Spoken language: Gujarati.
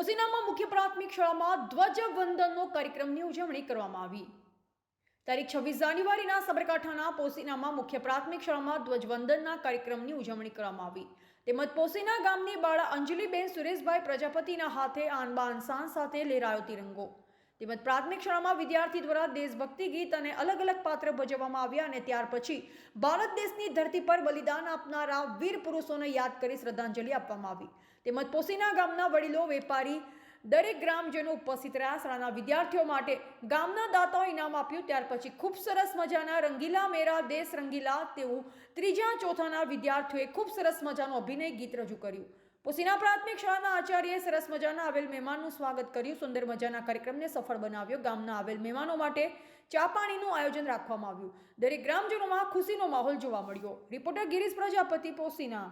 પોઝીનામાં મુખ્ય પ્રાથમિક શાળામાં ધ્વજવંદનનો કાર્યક્રમની ઉજવણી કરવામાં આવી. તારીખ છવ્વીસ જાન્યુઆરીના સાબરકાંઠાના પોસીનામાં મુખ્ય પ્રાથમિક શાળામાં ધ્વજવંદનના કાર્યક્રમની ઉજવણી કરવામાં આવી. તેમજ પોસીના ગામની બાળા અંજલિબેન સુરેશભાઈ પ્રજાપતિના હાથે આન બાન શાન સાથે લહેરાયો તિરંગો. તેમજ પ્રાથમિક શાળામાં વિદ્યાર્થી દ્વારા દેશભક્તિ ગીત અને અલગ અલગ પાત્ર ભજવવામાં આવ્યા અને ત્યાર પછી ભારત દેશની ધરતી પર બલિદાન આપનારા વીર પુરુષોને યાદ કરી શ્રદ્ધાંજલિ આપવામાં આવી. તેમજ પોસીના ગામના વડીલો, વેપારી, દરેક ગ્રામજનો ઉપસ્થિત રહ્યા. શાળાના વિદ્યાર્થીઓ માટે ગામના દાતાઓ ઇનામ આપ્યું. ત્યાર પછી ખૂબ સરસ મજાના રંગીલા મેરા દેશ રંગીલા તેવું ત્રીજા ચોથાના વિદ્યાર્થીઓએ ખૂબ સરસ મજાનું અભિનય ગીત રજૂ કર્યું. પોસીના પ્રાથમિક શાળાના આચાર્યએ સરસ મજાના આવેલ મહેમાનનું સ્વાગત કર્યું. સુંદર મજાના કાર્યક્રમને સફળ બનાવ્યો. ગામના આવેલ મહેમાનો માટે ચા પાણીનું આયોજન રાખવામાં આવ્યું. દરેક ગ્રામજનોમાં ખુશીનો માહોલ જોવા મળ્યો. રિપોર્ટર ગિરીશ પ્રજાપતિ, પોસીના.